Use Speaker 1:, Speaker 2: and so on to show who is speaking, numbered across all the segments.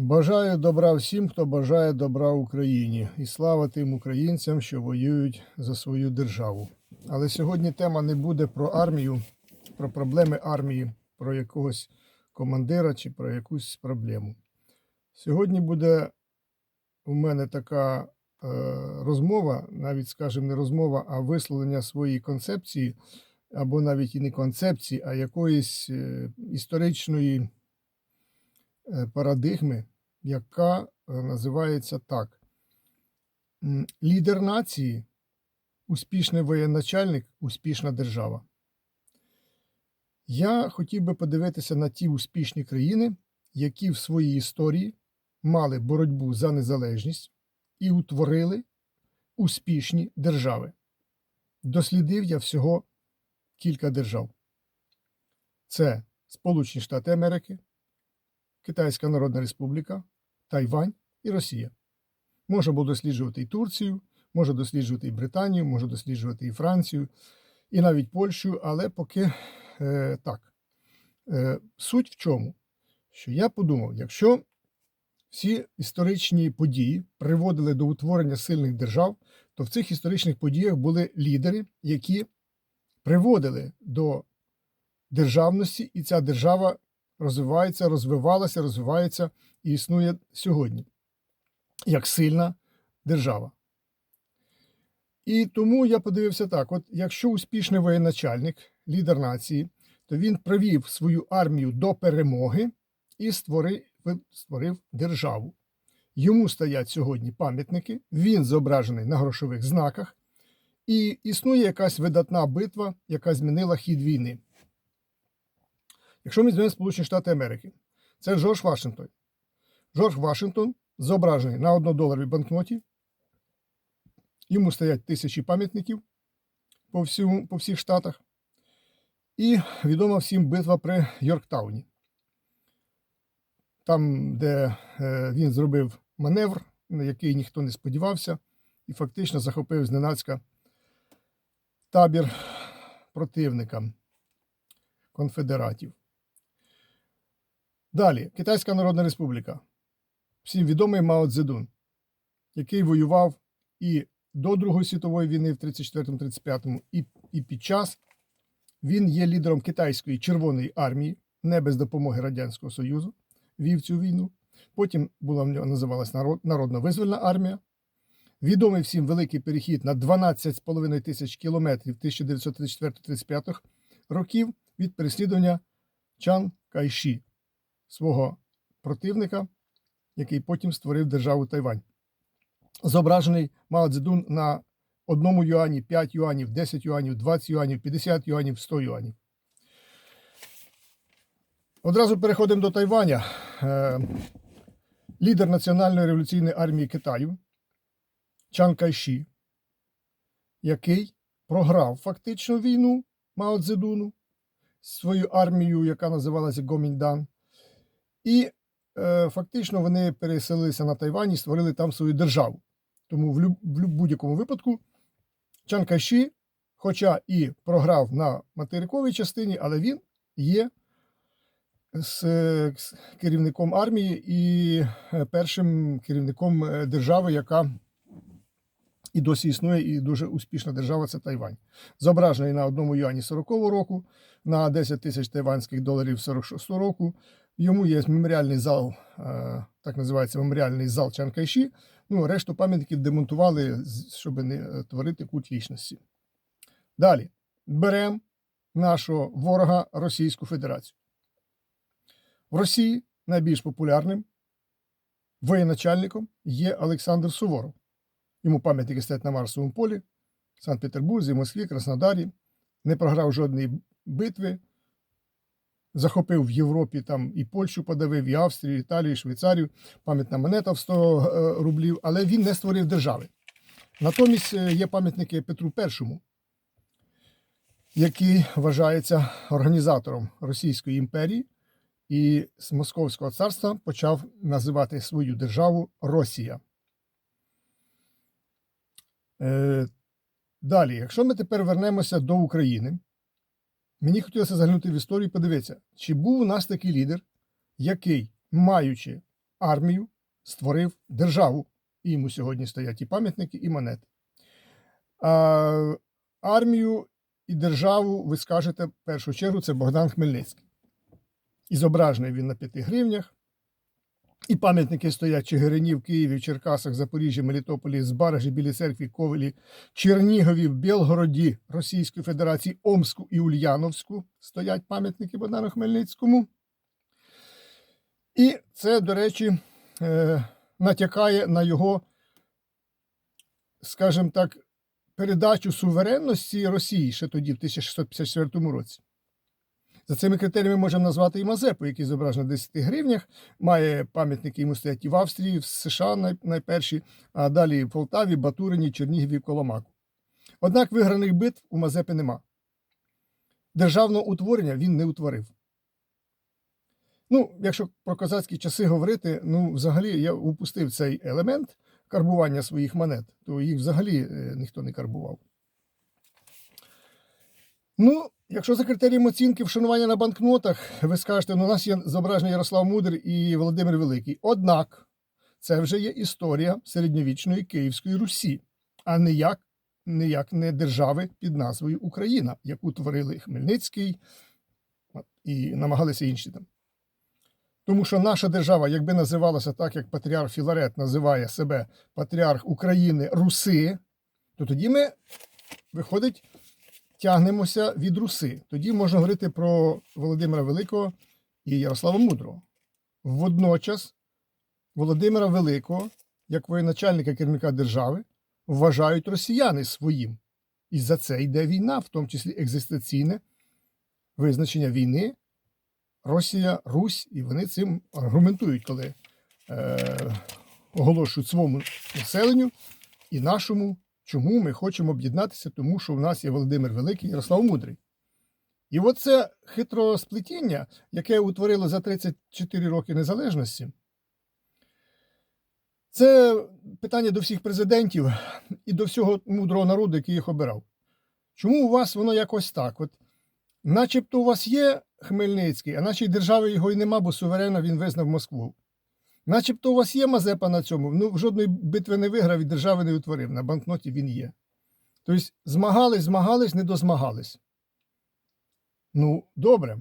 Speaker 1: Бажаю добра всім, хто бажає добра Україні, і слава тим українцям, що воюють за свою державу. Але сьогодні тема не буде про армію, про проблеми армії, про якогось командира чи про якусь проблему. Сьогодні буде у мене така е, розмова, навіть, скажімо, не розмова, а висловлення своєї концепції, або навіть і не концепції, а якоїсь е, історичної парадигми, яка е, називається так: лідер нації, успішний воєначальник, успішна держава. Я хотів би подивитися на ті успішні країни, які в своїй історії мали боротьбу за незалежність і утворили успішні держави. Дослідив я всього кілька держав. Це Сполучені Штати Америки, Китайська Народна Республіка, Тайвань і Росія. Можна було досліджувати і Турцію, може досліджувати і Британію, може досліджувати і Францію, і навіть Польщу, але поки е, так. Е, суть в чому? Що я подумав, якщо всі історичні події приводили до утворення сильних держав, то в цих історичних подіях були лідери, які приводили до державності, і ця держава розвивається, розвивалася, розвивається і існує сьогодні як сильна держава. І тому я подивився так: от якщо успішний воєначальник, лідер нації, то він привів свою армію до перемоги і створив, створив державу. Йому стоять сьогодні пам'ятники, він зображений на грошових знаках, і існує якась видатна битва, яка змінила хід війни. Якщо ми візьмемо Сполучені Штати Америки, це Джордж Вашингтон. Джордж Вашингтон зображений на однодоларовій банкноті. Йому стоять тисячі пам'ятників по, всьому, по всіх штатах. І відома всім битва при Йорктауні. Там, де е, він зробив маневр, на який ніхто не сподівався, і фактично захопив зненацька табір противника конфедератів. Далі, Китайська Народна Республіка. Всім відомий Мао Цзедун, який воював і до Другої світової війни в 34-35 і, і під час. Він є лідером Китайської Червоної армії, не без допомоги Радянського Союзу, вів цю війну. Потім була в нього називалась народ, Народна визвольна армія. Відомий всім великий перехід на 12,5 тисяч кілометрів 1934-35 років від переслідування Чан Кайші, свого противника, який потім створив державу Тайвань. Зображений Мао Цзедун на одному юані, 5 юанів, 10 юанів, 20 юанів, 50 юанів, 100 юанів. Одразу переходимо до Тайваня. Е, Лідер Національної революційної армії Китаю Чан Кайші, який програв фактично війну Мао Цзедуну свою армію, яка називалася Гоміндан. І е, фактично вони переселилися на Тайвань і створили там свою державу. Тому в, в будь-якому випадку Чан Кайші, хоча і програв на материковій частині, але він є з, з керівником армії і е, першим керівником е, держави, яка і досі існує, і дуже успішна держава це Тайвань. Зображений на одному юані 40-го року, на 10 тисяч тайванських доларів 46-го року. Йому є меморіальний зал, е, так називається меморіальний зал Чан Кайші. Ну, решту пам'ятників демонтували, щоб не творити культ лічності. Далі беремо нашого ворога Російську Федерацію. В Росії найбільш популярним воєначальником є Олександр Суворов. Йому пам'ятники стоять на Марсовому полі, Санкт-Петербурзі, Москві, Краснодарі. Не програв жодної битви. Захопив в Європі там і Польщу подавив, і Австрію, і Італію, і Швейцарію, пам'ятна монета в 100 е, рублів, але він не створив держави. Натомість е, є пам'ятники Петру І, який вважається організатором Російської імперії, і з Московського царства почав називати свою державу Росія. Е, Далі, якщо ми тепер вернемося до України, мені хотілося заглянути в історію і подивитися, чи був у нас такий лідер, який, маючи армію, створив державу. І йому сьогодні стоять і пам'ятники, і монети. А, армію і державу, ви скажете, в першу чергу, це Богдан Хмельницький. І зображений він на п'яти гривнях. І пам'ятники стоять Чигирині в Києві, в Черкасах, Запоріжжі, Мелітополі, Збаражі, Білій церкві, Ковелі, Чернігові, Білгороді, Російської Федерації, Омську і Ульяновську стоять пам'ятники Богдану Хмельницькому. І це, до речі, е, натякає на його, скажімо так, передачу суверенності Росії ще тоді, в 1654 році. За цими критеріями можемо назвати і Мазепу, який зображений на 10 гривнях. Має пам'ятники йому стоять і в Австрії, в США найперші, а далі в Полтаві, Батурині, Чернігові, Коломаку. Однак виграних битв у Мазепи нема. Державного утворення він не утворив. Ну, якщо про козацькі часи говорити, ну, взагалі я упустив цей елемент карбування своїх монет, то їх взагалі е, ніхто не карбував. Ну, якщо за критерієм оцінки вшанування на банкнотах, ви скажете, ну, у нас є зображення Ярослав Мудрий і Володимир Великий. Однак, це вже є історія середньовічної Київської Русі, а ніяк, ніяк не держави під назвою Україна, яку творили Хмельницький і намагалися інші там. Тому що наша держава, якби називалася так, як патріарх Філарет називає себе патріарх України Руси, то тоді ми, виходить, тягнемося від Руси. Тоді можна говорити про Володимира Великого і Ярослава Мудрого. Водночас Володимира Великого, як воєначальника керівника держави, вважають росіяни своїм. І за це йде війна, в тому числі екзистенційне визначення війни. Росія, Русь, і вони цим аргументують, коли е, оголошують своєму населенню і нашому, чому ми хочемо об'єднатися, тому що в нас є Володимир Великий і Ярослав Мудрий. І оце хитросплетіння, яке утворило за 34 роки незалежності, це питання до всіх президентів і до всього мудрого народу, який їх обирав. Чому у вас воно якось так? От, начебто у вас є Хмельницький, а нашій держави його й нема, бо суверенно він визнав Москву. Начебто у вас є Мазепа на цьому, ну жодної битви не виграв і держави не утворив. На банкноті він є. Тобто змагались, змагались, не дозмагались. Ну, добре.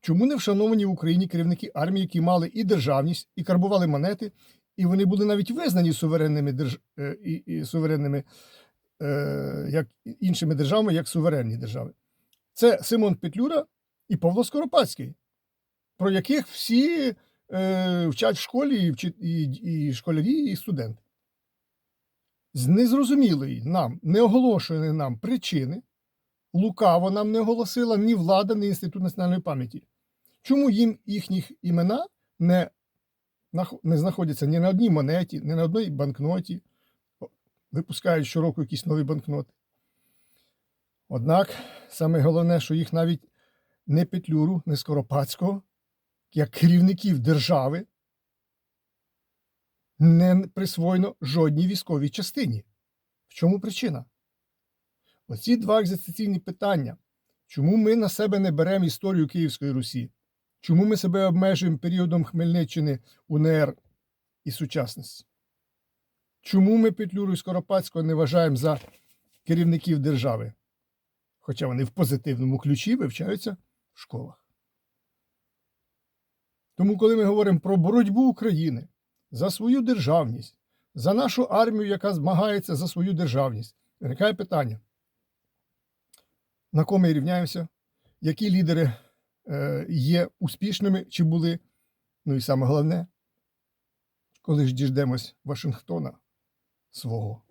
Speaker 1: Чому не вшановані в Україні керівники армії, які мали і державність, і карбували монети, і вони були навіть визнані суверенними держ... е, і, і суверенними е, як іншими державами, як суверенні держави? Це Симон Петлюра і Павло Скоропадський, про яких всі е, вчать в школі і, і, школярі, і студенти. З незрозумілої нам, не оголошеної нам причини, лукаво нам не оголосила ні влада, ні Інститут національної пам'яті. Чому їм їхніх імена не, не знаходяться ні на одній монеті, ні на одній банкноті, випускають щороку якісь нові банкноти. Однак, саме головне, що їх навіть не Петлюру, не Скоропадського, як керівників держави, не присвоєно жодній військовій частині. В чому причина? Оці два екзистенційні питання. Чому ми на себе не беремо історію Київської Русі? Чому ми себе обмежуємо періодом Хмельниччини, УНР і сучасності? Чому ми Петлюру і Скоропадського не вважаємо за керівників держави? Хоча вони в позитивному ключі вивчаються в школах. Тому, коли ми говоримо про боротьбу України за свою державність, за нашу армію, яка змагається за свою державність, виникає питання: на кого ми рівняємося, які лідери е, є успішними чи були, ну і саме головне, коли ж діждемось Вашингтона свого.